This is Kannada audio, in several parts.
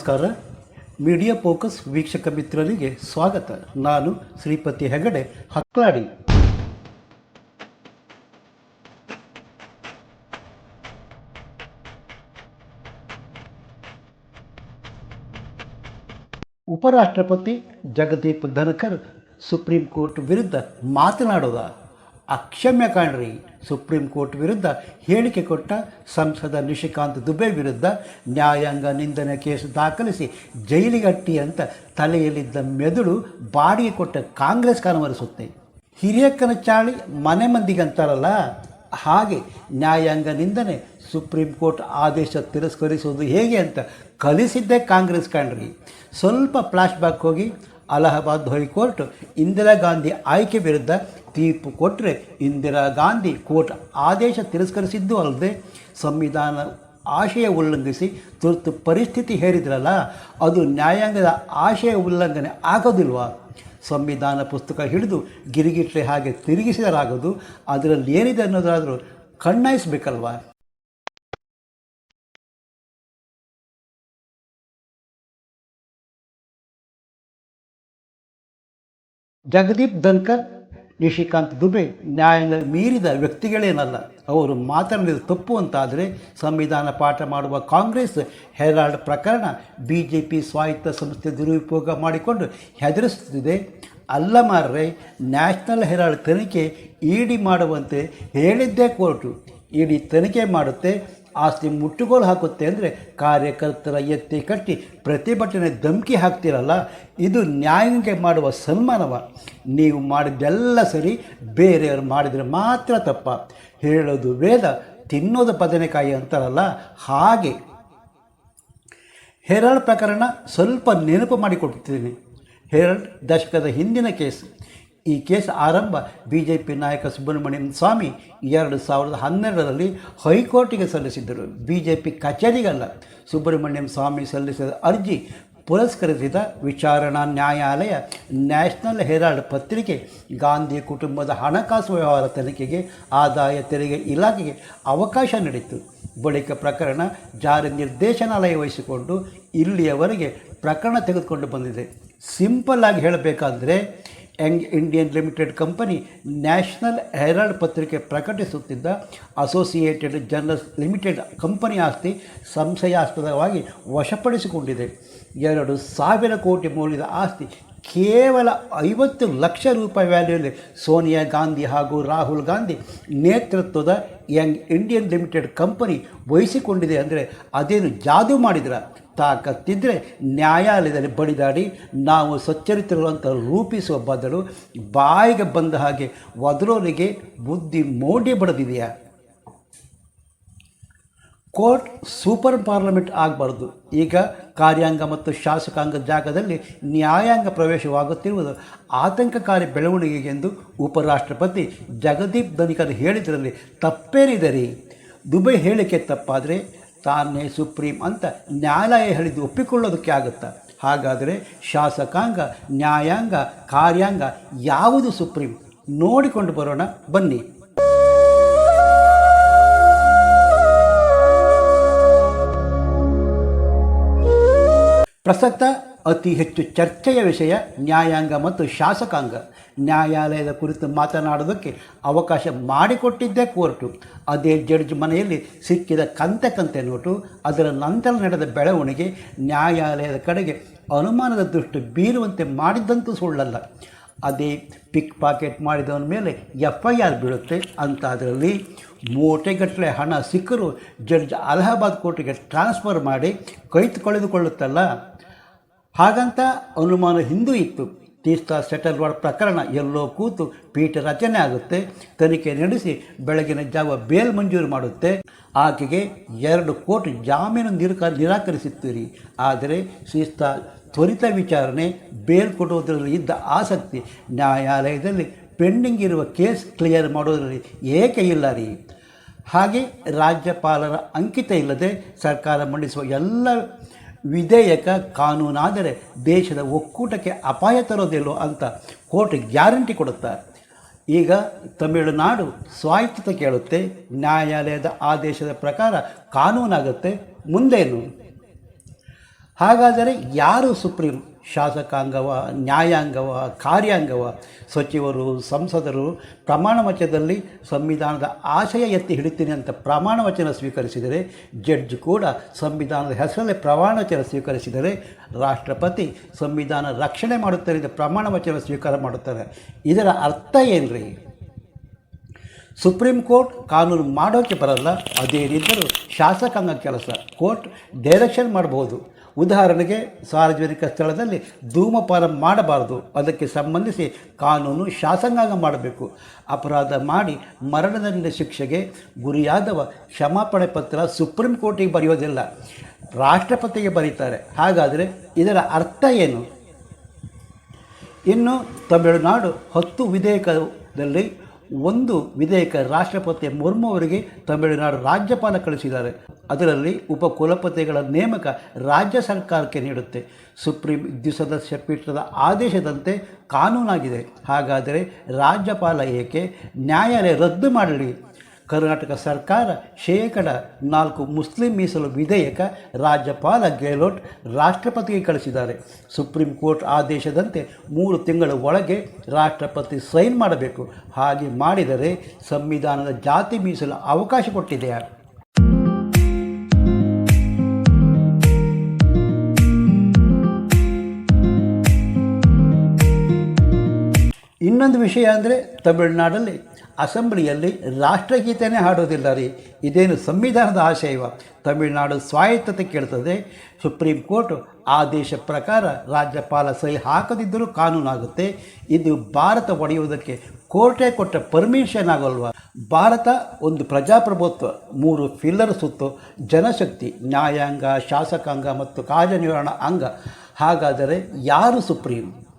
ನಮಸ್ಕಾರ. ಮೀಡಿಯಾ ಫೋಕಸ್ ವೀಕ್ಷಕ ಮಿತ್ರರಿಗೆ ಸ್ವಾಗತ. ನಾನು ಶ್ರೀಪತಿ ಹೆಗಡೆ, ಹಕ್ಲಾಡಿ. ಉಪರಾಷ್ಟ್ರಪತಿ ಜಗದೀಪ್ ಧನಕರ್ ಸುಪ್ರೀಂ ಕೋರ್ಟ್ ವಿರುದ್ಧ ಮಾತನಾಡೋದ ಅಕ್ಷಮ್ಯ ಕಾಣ್ರಿ. ಸುಪ್ರೀಂ ಕೋರ್ಟ್ ವಿರುದ್ಧ ಹೇಳಿಕೆ ಕೊಟ್ಟ ಸಂಸದ ನಿಶಿಕಾಂತ್ ದುಬೆ ವಿರುದ್ಧ ನ್ಯಾಯಾಂಗ ನಿಂದನೆ ಕೇಸ್ ದಾಖಲಿಸಿ ಜೈಲಿಗಟ್ಟಿ ಅಂತ ತಲೆಯಲ್ಲಿದ್ದ ಮೆದುಳು ಬಾಡಿಗೆ ಕೊಟ್ಟ ಕಾಂಗ್ರೆಸ್ ಕನವರಿಸುತ್ತೆ. ಹಿರಿಯಕ್ಕನ ಚಾಳಿ ಮನೆ ಮಂದಿಗಂತಾರಲ್ಲ, ಹಾಗೆ ನ್ಯಾಯಾಂಗ ನಿಂದನೆ ಸುಪ್ರೀಂ ಕೋರ್ಟ್ ಆದೇಶ ತಿರಸ್ಕರಿಸುವುದು ಹೇಗೆ ಅಂತ ಕಲಿಸಿದ್ದೇ ಕಾಂಗ್ರೆಸ್ ಕಾಣ್ರಿ. ಸ್ವಲ್ಪ ಫ್ಲಾಶ್ ಬ್ಯಾಕ್ ಹೋಗಿ ಅಲಹಾಬಾದ್ ಹೈಕೋರ್ಟ್ ಇಂದಿರಾ ಗಾಂಧಿ ಆಯ್ಕೆ ವಿರುದ್ಧ ತೀರ್ಪು ಕೊಟ್ಟರೆ ಇಂದಿರಾ ಗಾಂಧಿ ಕೋರ್ಟ್ ಆದೇಶ ತಿರಸ್ಕರಿಸಿದ್ದು ಅಲ್ಲದೆ ಸಂವಿಧಾನ ಆಶಯ ಉಲ್ಲಂಘಿಸಿ ತುರ್ತು ಪರಿಸ್ಥಿತಿ ಹೇರಿದ್ರಲ್ಲ, ಅದು ನ್ಯಾಯಾಂಗದ ಆಶಯ ಉಲ್ಲಂಘನೆ ಆಗೋದಿಲ್ವಾ? ಸಂವಿಧಾನ ಪುಸ್ತಕ ಹಿಡಿದು ಗಿರಿಗಿಟ್ಟರೆ ಹಾಗೆ ತಿರುಗಿಸಿದರಾಗೋದು ಅದರಲ್ಲಿ ಏನಿದೆ ಅನ್ನೋದಾದರೂ ಕಣ್ಣಾಯಿಸ್ಬೇಕಲ್ವಾ ಜಗದೀಪ್ ಧನ್ಕರ್ ನಿಶಿಕಾಂತ್ ದುಬೆ ನ್ಯಾಯಾಂಗ ಮೀರಿದ ವ್ಯಕ್ತಿಗಳೇನಲ್ಲ, ಅವರು ಮಾತನಾಡಿದ ತಪ್ಪು ಅಂತಾದರೆ ಸಂವಿಧಾನ ಪಾಠ ಮಾಡುವ ಕಾಂಗ್ರೆಸ್ ಹೆರಾಲ್ಡ್ ಪ್ರಕರಣ ಬಿ ಜೆ ಪಿ ಸ್ವಾಯತ್ತ ಸಂಸ್ಥೆ ದುರುಪಯೋಗ ಮಾಡಿಕೊಂಡು ಹೆದರಿಸುತ್ತಿದೆ. ಅಲ್ಲ ಮಾರ್ರೆ ನ್ಯಾಷನಲ್ ಹೆರಾಲ್ಡ್ ತನಿಖೆ ಇಡಿ ಮಾಡುವಂತೆ ಹೇಳಿದ್ದೇ ಕೋರ್ಟು. ಇಡಿ ತನಿಖೆ ಮಾಡುತ್ತೆ. ಆಸ್ತಿ ಮುಟ್ಟುಗೋಲು ಹಾಕುತ್ತೆ ಅಂದರೆ ಕಾರ್ಯಕರ್ತರ ಎತ್ತಿ ಕಟ್ಟಿ ಪ್ರತಿಭಟನೆ ಧಮಕಿ ಹಾಕ್ತಿರಲ್ಲ, ಇದು ನ್ಯಾಯಾಂಗ ಮಾಡುವ ಸನ್ಮಾನವ. ನೀವು ಮಾಡಿದ್ದೆಲ್ಲ ಸರಿ, ಬೇರೆಯವರು ಮಾಡಿದರೆ ಮಾತ್ರ ತಪ್ಪ. ಹೇಳೋದು ವೇದ, ತಿನ್ನೋದು ಬದನೆಕಾಯಿ ಅಂತಾರಲ್ಲ, ಹಾಗೆ. ಹೆರಾಲ್ಡ್ ಪ್ರಕರಣ ಸ್ವಲ್ಪ ನೆನಪು ಮಾಡಿಕೊಡ್ತೀನಿ. ಹೆರಾಲ್ಡ್ ದಶಕದ ಹಿಂದಿನ ಕೇಸ್. ಈ ಕೇಸ್ ಆರಂಭ ಬಿ ಜೆ ಪಿ ನಾಯಕ ಸುಬ್ರಹ್ಮಣ್ಯಂ ಸ್ವಾಮಿ ಎರಡು ಸಾವಿರದ ಹನ್ನೆರಡರಲ್ಲಿ ಹೈಕೋರ್ಟಿಗೆ ಸಲ್ಲಿಸಿದ್ದರು. ಬಿ ಜೆ ಪಿ ಕಚೇರಿಗಲ್ಲ. ಸುಬ್ರಹ್ಮಣ್ಯಂ ಸ್ವಾಮಿ ಸಲ್ಲಿಸಿದ ಅರ್ಜಿ ಪುರಸ್ಕರಿಸಿದ ವಿಚಾರಣಾ ನ್ಯಾಯಾಲಯ ನ್ಯಾಷನಲ್ ಹೆರಾಲ್ಡ್ ಪತ್ರಿಕೆ ಗಾಂಧಿ ಕುಟುಂಬದ ಹಣಕಾಸು ವ್ಯವಹಾರ ತನಿಖೆಗೆ, ಆದಾಯ ತೆರಿಗೆ ಇಲಾಖೆಗೆ ಅವಕಾಶ ನೀಡಿತು ಬಳಿಕ ಪ್ರಕರಣ ಜಾರಿ ನಿರ್ದೇಶನಾಲಯ ವಹಿಸಿಕೊಂಡು ಇಲ್ಲಿಯವರೆಗೆ ಪ್ರಕರಣ ತೆಗೆದುಕೊಂಡು ಬಂದಿದೆ. ಸಿಂಪಲ್ ಆಗಿ ಹೇಳಬೇಕಾದ್ರೆ young Indian limited company national herald ಪತ್ರಿಕೆ ಪ್ರಕಟಿಸುತ್ತಿದ್ದ ಅಸೋಸಿಯೇಟೆಡ್ ಜರ್ನಲ್ಸ್ ಲಿಮಿಟೆಡ್ ಕಂಪನಿ ಆಸ್ತಿ ಸಂಶಯಾಸ್ಪದವಾಗಿ ವಶಪಡಿಸಿಕೊಂಡಿದೆ. ಎರಡು ಸಾವಿರ ಕೋಟಿ ಮೌಲ್ಯದ ಆಸ್ತಿ ಕೇವಲ ಐವತ್ತು ಲಕ್ಷ ರೂಪಾಯಿ ವ್ಯಾಲ್ಯೂಲಿ ಸೋನಿಯಾ ಗಾಂಧಿ ಹಾಗೂ ರಾಹುಲ್ ಗಾಂಧಿ ನೇತೃತ್ವದ ಯಂಗ್ ಇಂಡಿಯನ್ ಲಿಮಿಟೆಡ್ ಕಂಪನಿ ವಹಿಸಿಕೊಂಡಿದೆ ಅಂದರೆ ಅದೇನು ಜಾದು ಮಾಡಿದ್ರ? ತಾಕತ್ತಿದ್ದರೆ ನ್ಯಾಯಾಲಯದಲ್ಲಿ ಬಡಿದಾಡಿ ನಾವು ಸ್ವಚ್ಛರಿತರುವಂಥ ರೂಪಿಸುವ ಬದಲು ಬಾಯಿಗೆ ಬಂದ ಹಾಗೆ ಒದರೋರಿಗೆ ಬುದ್ಧಿ ಮೋಡಿ ಬಡದಿದೆಯಾ? ಕೋರ್ಟ್ ಸೂಪರ್ ಪಾರ್ಲಿಮೆಂಟ್ ಆಗಬಾರ್ದು. ಈಗ ಕಾರ್ಯಾಂಗ ಮತ್ತು ಶಾಸಕಾಂಗ ಜಾಗದಲ್ಲಿ ನ್ಯಾಯಾಂಗ ಪ್ರವೇಶವಾಗುತ್ತಿರುವುದು ಆತಂಕಕಾರಿ ಬೆಳವಣಿಗೆ ಎಂದು ಉಪರಾಷ್ಟ್ರಪತಿ ಜಗದೀಪ್ ಧನಿಕರ್ ಹೇಳಿದರಲ್ಲಿ ತಪ್ಪೇನಿದರಿ? ದುಬೈ ಹೇಳಿಕೆ ತಪ್ಪಾದರೆ ತಾನೇ ಸುಪ್ರೀಂ ಅಂತ ನ್ಯಾಯಾಲಯ ಹೇಳಿದ್ದು ಒಪ್ಪಿಕೊಳ್ಳೋದಕ್ಕೆ ಆಗುತ್ತಾ? ಹಾಗಾದರೆ ಶಾಸಕಾಂಗ, ನ್ಯಾಯಾಂಗ, ಕಾರ್ಯಾಂಗ ಯಾವುದು ಸುಪ್ರೀಂ? ನೋಡಿಕೊಂಡು ಬರೋಣ. ಬನ್ನಿ. ಪ್ರಸಕ್ತ ಅತಿ ಹೆಚ್ಚು ಚರ್ಚೆಯ ವಿಷಯ ನ್ಯಾಯಾಂಗ ಮತ್ತು ಶಾಸಕಾಂಗ. ನ್ಯಾಯಾಲಯದ ಕುರಿತು ಮಾತನಾಡೋದಕ್ಕೆ ಅವಕಾಶ ಮಾಡಿಕೊಟ್ಟಿದ್ದೇ ಕೋರ್ಟು. ಅದೇ ಜಡ್ಜ್ ಮನೆಯಲ್ಲಿ ಸಿಕ್ಕಿದ ಕಂತೆ ಕಂತೆ ನೋಟು, ಅದರ ನಂತರ ನಡೆದ ಬೆಳವಣಿಗೆ ನ್ಯಾಯಾಲಯದ ಕಡೆಗೆ ಅನುಮಾನದ ದೃಷ್ಟಿ ಬೀರುವಂತೆ ಮಾಡಿದ್ದಂತೂ ಸುಳ್ಳಲ್ಲ. ಅದೇ ಪಿಕ್ ಪಾಕೆಟ್ ಮಾಡಿದವನ ಮೇಲೆ ಎಫ್ ಐ ಆರ್ ಬೀಳುತ್ತೆ ಅಂತ ಅದರಲ್ಲಿ ಮೂಟೆಗಟ್ಟಲೆ ಹಣ ಸಿಕ್ಕರು ಜಡ್ಜ್ ಅಲಹಾಬಾದ್ ಕೋರ್ಟಿಗೆ ಟ್ರಾನ್ಸ್ಫರ್ ಮಾಡಿ ಕೈತು ಕಳೆದುಕೊಳ್ಳುತ್ತಲ್ಲ. ಹಾಗಂತ ಅನುಮಾನ ಹಿಂದೂ ಇತ್ತು. ತೀರ್ಥ ಸೆಟಲ್ವಾಡ್ ಪ್ರಕರಣ ಎಲ್ಲೋ ಕೂತು ಪೀಠ ರಚನೆ ಆಗುತ್ತೆ. ತನಿಖೆ ನಡೆಸಿ ಬೆಳಗಿನ ಜಾವ ಬೇಲ್ ಮಂಜೂರು ಮಾಡುತ್ತೆ. ಆಕೆಗೆ ಎರಡು ಕೋಟಿ ಜಾಮೀನು ನಿರಕ ನಿರಾಕರಿಸಿತ್ತು ರೀ ಆದರೆ ಶಿಸ್ತ ತ್ವರಿತ ವಿಚಾರಣೆ ಬೇಲ್ ಕೊಡುವುದರಲ್ಲಿ ಇದ್ದ ಆಸಕ್ತಿ ನ್ಯಾಯಾಲಯದಲ್ಲಿ ಪೆಂಡಿಂಗ್ ಇರುವ ಕೇಸ್ ಕ್ಲಿಯರ್ ಮಾಡೋದರಲ್ಲಿ ಏಕೆ ಇಲ್ಲ ರೀ? ಹಾಗೆ ರಾಜ್ಯಪಾಲರ ಅಂಕಿತ ಇಲ್ಲದೆ ಸರ್ಕಾರ ಮಂಡಿಸುವ ಎಲ್ಲ ವಿಧೇಯಕ ಕಾನೂನಾದರೆ ದೇಶದ ಒಕ್ಕೂಟಕ್ಕೆ ಅಪಾಯ ತರೋದಿಲ್ಲೋ ಅಂತ ಕೋರ್ಟ್ ಗ್ಯಾರಂಟಿ ಕೊಡುತ್ತಾರೆ ಈಗ ತಮಿಳುನಾಡು ಸ್ವಾಯತ್ತತೆ ಕೇಳುತ್ತೆ, ನ್ಯಾಯಾಲಯದ ಆದೇಶದ ಪ್ರಕಾರ ಕಾನೂನಾಗುತ್ತೆ, ಮುಂದೇನು? ಹಾಗಾದರೆ ಯಾರು ಸುಪ್ರೀಂ? ಶಾಸಕಾಂಗವ, ನ್ಯಾಯಾಂಗವ, ಕಾರ್ಯಾಂಗವ? ಸಚಿವರು, ಸಂಸದರು, ಪ್ರಮಾಣ ವಚನದಲ್ಲಿ ಸಂವಿಧಾನದ ಆಶಯ ಎತ್ತಿ ಹಿಡಿತೀನಿ ಅಂತ ಪ್ರಮಾಣ ವಚನ ಸ್ವೀಕರಿಸಿದರೆ, ಜಡ್ಜ್ ಕೂಡ ಸಂವಿಧಾನದ ಹೆಸರಲ್ಲೇ ಪ್ರಮಾಣ ವಚನ ಸ್ವೀಕರಿಸಿದರೆ, ರಾಷ್ಟ್ರಪತಿ ಸಂವಿಧಾನ ರಕ್ಷಣೆ ಮಾಡುತ್ತಾರೆ ಪ್ರಮಾಣ ವಚನ ಸ್ವೀಕಾರ ಮಾಡುತ್ತಾರೆ. ಇದರ ಅರ್ಥ ಏನ್ರಿ? ಸುಪ್ರೀಂ ಕೋರ್ಟ್ ಕಾನೂನು ಮಾಡೋಕ್ಕೆ ಬರಲ್ಲ ಅದೇನಿದ್ದರೂ ಶಾಸಕಾಂಗ ಕೆಲಸ. ಕೋರ್ಟ್ ಡೈರೆಕ್ಷನ್ ಮಾಡಬಹುದು ಉದಾಹರಣೆಗೆ ಸಾರ್ವಜನಿಕ ಸ್ಥಳದಲ್ಲಿ ಧೂಮಪಾನ ಮಾಡಬಾರದು. ಅದಕ್ಕೆ ಸಂಬಂಧಿಸಿ ಕಾನೂನು ಶಾಸನಾಂಗ ಮಾಡಬೇಕು. ಅಪರಾಧ ಮಾಡಿ ಮರಣದಂಡನೆ ಶಿಕ್ಷೆಗೆ ಗುರಿಯಾದವ ಕ್ಷಮಾಪಣೆ ಪತ್ರ ಸುಪ್ರೀಂ ಕೋರ್ಟಿಗೆ ಬರೆಯೋದಿಲ್ಲ. ರಾಷ್ಟ್ರಪತಿಗೆ ಬರೀತಾರೆ. ಹಾಗಾದರೆ ಇದರ ಅರ್ಥ ಏನು? ಇನ್ನು ತಮಿಳುನಾಡು ಹತ್ತು ವಿಧೇಯಕದಲ್ಲಿ ಒಂದು ವಿಧೇಯಕ ರಾಷ್ಟ್ರಪತಿ ಮುರ್ಮು ಅವರಿಗೆ ತಮಿಳುನಾಡು ರಾಜ್ಯಪಾಲ ಕಳಿಸಿದ್ದಾರೆ. ಅದರಲ್ಲಿ ಉಪಕುಲಪತಿಗಳ ನೇಮಕ ರಾಜ್ಯ ಸರ್ಕಾರಕ್ಕೆ ನೀಡುತ್ತೆ. ಸುಪ್ರೀಂ ದ್ವಿಸದಸ್ಯ ಪೀಠದ ಆದೇಶದಂತೆ ಕಾನೂನಾಗಿದೆ. ಹಾಗಾದರೆ ರಾಜ್ಯಪಾಲ ಏಕೆ? ನ್ಯಾಯಾಲಯ ರದ್ದು ಮಾಡಲಿ. ಕರ್ನಾಟಕ ಸರ್ಕಾರ ಶೇಕಡ ನಾಲ್ಕು ಮುಸ್ಲಿಂ ಮೀಸಲು ವಿಧೇಯಕ ರಾಜ್ಯಪಾಲ ಗೆಹ್ಲೋಟ್ ರಾಷ್ಟ್ರಪತಿಗೆ ಕಳಿಸಿದ್ದಾರೆ. ಸುಪ್ರೀಂ ಕೋರ್ಟ್ ಆದೇಶದಂತೆ ಮೂರು ತಿಂಗಳ ಒಳಗೆ ರಾಷ್ಟ್ರಪತಿ ಸೈನ್ ಮಾಡಬೇಕು. ಹಾಗೆ ಮಾಡಿದರೆ ಸಂವಿಧಾನದ ಜಾತಿ ಮೀಸಲು ಅವಕಾಶ ಕೊಟ್ಟಿದೆಯಾ ಇನ್ನೊಂದು ವಿಷಯ ಅಂದರೆ ತಮಿಳುನಾಡಲ್ಲಿ ಅಸೆಂಬ್ಲಿಯಲ್ಲಿ ರಾಷ್ಟ್ರಗೀತೆನೇ ಹಾಡೋದಿಲ್ಲ ರೀ. ಇದೇನು ಸಂವಿಧಾನದ ಆಶಯವ ತಮಿಳುನಾಡು ಸ್ವಾಯತ್ತತೆ ಕೇಳ್ತದೆ. ಸುಪ್ರೀಂ ಕೋರ್ಟ್ ಆದೇಶ ಪ್ರಕಾರ ರಾಜ್ಯಪಾಲ ಸಹಿ ಹಾಕದಿದ್ದರೂ ಕಾನೂನಾಗುತ್ತೆ. ಇದು ಭಾರತ ಒಡೆಯುವುದಕ್ಕೆ ಕೋರ್ಟೇ ಕೊಟ್ಟ ಪರ್ಮಿಷನ್ ಆಗೋಲ್ವ? ಭಾರತ ಒಂದು ಪ್ರಜಾಪ್ರಭುತ್ವ, ಮೂರು ಫಿಲ್ಲರ್ ಸುತ್ತು, ಜನಶಕ್ತಿ, ನ್ಯಾಯಾಂಗ, ಶಾಸಕಾಂಗ ಮತ್ತು ಕಾರ್ಯನಿರ್ವಹಣಾ ಅಂಗ. ಹಾಗಾದರೆ ಯಾರು ಸುಪ್ರೀಂ?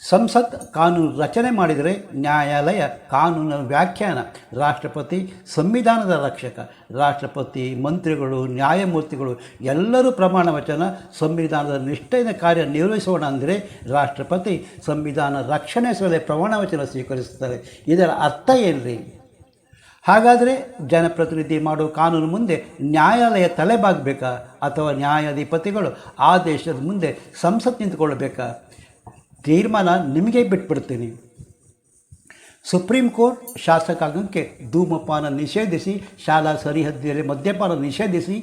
ಸಂಸತ್ ಕಾನೂನು ರಚನೆ ಮಾಡಿದರೆ ನ್ಯಾಯಾಲಯ ಕಾನೂನಿನ ವ್ಯಾಖ್ಯಾನ. ರಾಷ್ಟ್ರಪತಿ ಸಂವಿಧಾನದ ರಕ್ಷಕ, ರಾಷ್ಟ್ರಪತಿ ಮಂತ್ರಿಗಳು, ನ್ಯಾಯಮೂರ್ತಿಗಳು ಎಲ್ಲರೂ ಪ್ರಮಾಣ ವಚನ ಸಂವಿಧಾನದ ನಿಷ್ಠೆಯಿಂದ ಕಾರ್ಯ ನಿರ್ವಹಿಸೋಣ ಅಂದರೆ ರಾಷ್ಟ್ರಪತಿ ಸಂವಿಧಾನ ರಕ್ಷಣೆ ಸಲಹೆ ಪ್ರಮಾಣ ವಚನ ಸ್ವೀಕರಿಸುತ್ತಾರೆ. ಇದರ ಅರ್ಥ ಏನ್ರಿ? ಹಾಗಾದರೆ ಜನಪ್ರತಿನಿಧಿ ಮಾಡುವ ಕಾನೂನು ಮುಂದೆ ನ್ಯಾಯಾಲಯ ತಲೆಬಾಗಬೇಕಾ ಅಥವಾ ನ್ಯಾಯಾಧಿಪತಿಗಳು ಆದೇಶದ ಮುಂದೆ ಸಂಸತ್ ನಿಂತುಕೊಳ್ಳಬೇಕಾ ತೀರ್ಮಾನ ನಿಮಗೆ ಬಿಟ್ಬಿಡ್ತೀನಿ. ಸುಪ್ರೀಂ ಕೋರ್ಟ್ ಶಾಸಕಾಂಗಕ್ಕೆ ಧೂಮಪಾನ ನಿಷೇಧಿಸಿ, ಶಾಲಾ ಸರಿಹದ್ದಿಯಲ್ಲಿ ಮದ್ಯಪಾನ ನಿಷೇಧಿಸಿ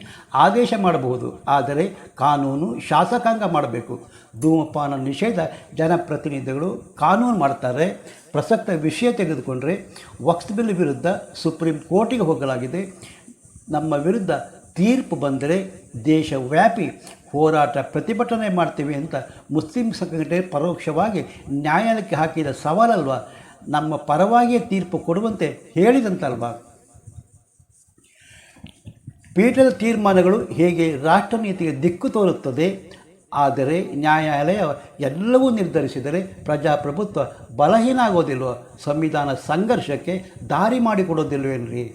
ಆದೇಶ ಮಾಡಬಹುದು. ಆದರೆ ಕಾನೂನು ಶಾಸಕಾಂಗ ಮಾಡಬೇಕು. ಧೂಮಪಾನ ನಿಷೇಧ ಜನಪ್ರತಿನಿಧಿಗಳು ಕಾನೂನು ಮಾಡ್ತಾರೆ. ಪ್ರಸಕ್ತ ವಿಷಯ ತೆಗೆದುಕೊಂಡರೆ ವಕ್ಸ್ ಬಿಲ್ ವಿರುದ್ಧ ಸುಪ್ರೀಂ ಕೋರ್ಟಿಗೆ ಹೋಗಲಾಗಿದೆ. ನಮ್ಮ ವಿರುದ್ಧ ತೀರ್ಪು ಬಂದರೆ ದೇಶವ್ಯಾಪಿ ಹೋರಾಟ ಪ್ರತಿಭಟನೆ ಮಾಡ್ತೀವಿ ಅಂತ ಮುಸ್ಲಿಂ ಸಂಘಟನೆ ಪರೋಕ್ಷವಾಗಿ ನ್ಯಾಯಾಲಯಕ್ಕೆ ಹಾಕಿದ ಸವಾಲಲ್ವ? ನಮ್ಮ ಪರವಾಗಿಯೇ ತೀರ್ಪು ಕೊಡುವಂತೆ ಹೇಳಿದಂತಲ್ವ? ಪೀಠದ ತೀರ್ಮಾನಗಳು ಹೇಗೆ ರಾಷ್ಟ್ರ ನೀತಿಗೆ ದಿಕ್ಕು ತೋರುತ್ತದೆ, ಆದರೆ ನ್ಯಾಯಾಲಯ ಎಲ್ಲವೂ ನಿರ್ಧರಿಸಿದರೆ ಪ್ರಜಾಪ್ರಭುತ್ವ ಬಲಹೀನ ಆಗೋದಿಲ್ವ ಸಂವಿಧಾನ ಸಂಘರ್ಷಕ್ಕೆ ದಾರಿ ಮಾಡಿಕೊಡೋದಿಲ್ವೇನ್ರಿ?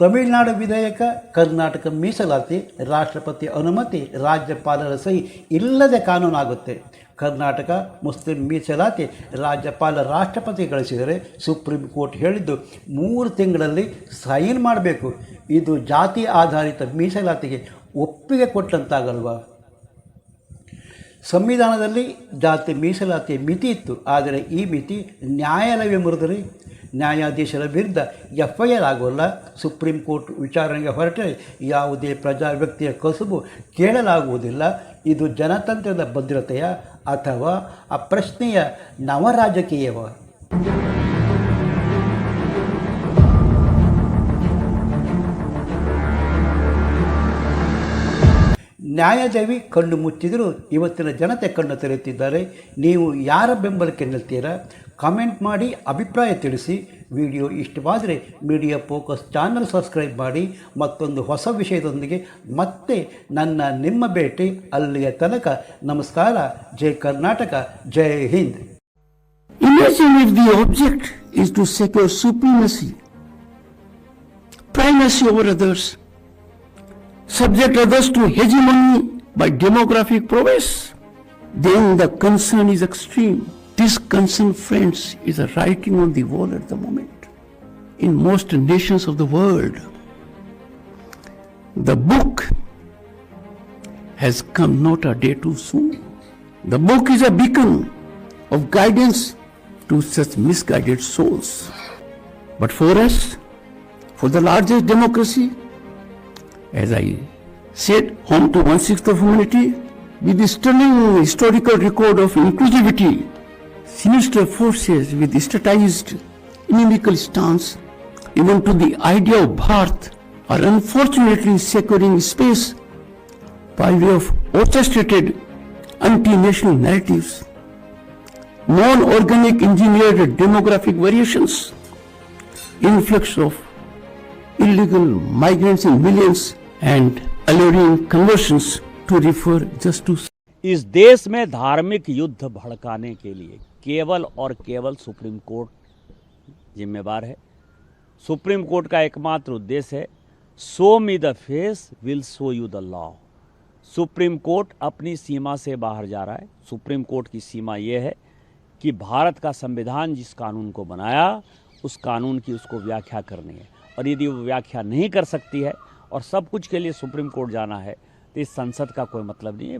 ತಮಿಳುನಾಡು ವಿಧೇಯಕ, ಕರ್ನಾಟಕ ಮೀಸಲಾತಿ, ರಾಷ್ಟ್ರಪತಿ ಅನುಮತಿ, ರಾಜ್ಯಪಾಲರ ಸಹಿ ಇಲ್ಲದೆ ಕಾನೂನಾಗುತ್ತೆ. ಕರ್ನಾಟಕ ಮುಸ್ಲಿಂ ಮೀಸಲಾತಿ ರಾಜ್ಯಪಾಲ ರಾಷ್ಟ್ರಪತಿ ಗಳಿಸಿದರೆ ಸುಪ್ರೀಂ ಕೋರ್ಟ್ ಹೇಳಿದ್ದು ಮೂರು ತಿಂಗಳಲ್ಲಿ ಸೈನ್ ಮಾಡಬೇಕು. ಇದು ಜಾತಿ ಆಧಾರಿತ ಮೀಸಲಾತಿಗೆ ಒಪ್ಪಿಗೆ ಕೊಟ್ಟಂತಾಗಲ್ವಾ? ಸಂವಿಧಾನದಲ್ಲಿ ಜಾತಿ ಮೀಸಲಾತಿಯ ಮಿತಿ ಇತ್ತು, ಆದರೆ ಈ ಮಿತಿ ನ್ಯಾಯಾಲಯ ಮುರಿದರೆ ನ್ಯಾಯಾಧೀಶರ ವಿರುದ್ಧ ಎಫ್ ಐ ಆರ್ ಆಗೋಲ್ಲ. ಸುಪ್ರೀಂ ಕೋರ್ಟ್ ವಿಚಾರಣೆಗೆ ಹೊರಟರೆ ಯಾವುದೇ ಪ್ರಜಾ ವ್ಯಕ್ತಿಯ ಕಸುಬು ಕೇಳಲಾಗುವುದಿಲ್ಲ. ಇದು ಜನತಂತ್ರದ ಭದ್ರತೆಯ ಅಥವಾ ಆ ಪ್ರಶ್ನೆಯ ನವರಾಜಕೀಯವ ನ್ಯಾಯದೇವಿ ಕಣ್ಣು ಮುಚ್ಚಿದರೂ ಇವತ್ತಿನ ಜನತೆ ಕಣ್ಣು ತೆರೆಯುತ್ತಿದ್ದಾರೆ. ನೀವು ಯಾರ ಬೆಂಬಲಕ್ಕೆ ನಿಲ್ತೀರಾ? ಕಾಮೆಂಟ್ ಮಾಡಿ ಅಭಿಪ್ರಾಯ ತಿಳಿಸಿ ವಿಡಿಯೋ ಇಷ್ಟವಾದರೆ ಮೀಡಿಯಾ ಫೋಕಸ್ ಚಾನಲ್ ಸಬ್ಸ್ಕ್ರೈಬ್ ಮಾಡಿ ಮತ್ತೊಂದು ಹೊಸ ವಿಷಯದೊಂದಿಗೆ ಮತ್ತೆ ನನ್ನ ನಿಮ್ಮ ಭೇಟಿ ಅಲ್ಲಿಯ ತನಕ ನಮಸ್ಕಾರ ಜೈ ಕರ್ನಾಟಕ ಜೈ Hind Imagine if object is to secure supremacy, primacy over others, subject others to hegemony by demographic prowess, then the concern is extreme. This concern, friends, is a writing on the wall at the moment in most nations of the world. The book has come not a day too soon. The book is a beacon of guidance to such misguided souls. But for us, for the largest democracy, as I said, home to one sixth of humanity, with the stunning historical record of inclusivity, sinister forces with strategized inimical stance, even to the idea of Bharat, are unfortunately securing space by way of orchestrated anti-national narratives, non-organic engineered demographic variations, influx of illegal migrants in millions and alluring conversions to refer just to इस देश में धार्मिक युद्ध भड़काने के लिए केवल और केवल सुप्रीम कोर्ट जिम्मेवार है। सुप्रीम कोर्ट का एकमात्र उद्देश्य है so me the face will so you the law supreme court अपनी सीमा से बाहर जा रहा है। सुप्रीम कोर्ट की सीमा यह है कि भारत का संविधान जिस कानून को बनाया, उस कानून की उसको व्याख्या करनी है। और यदि वो व्याख्या नहीं कर सकती है और सब कुछ के लिए सुप्रीम कोर्ट जाना है तो इस संसद का कोई मतलब नहीं है।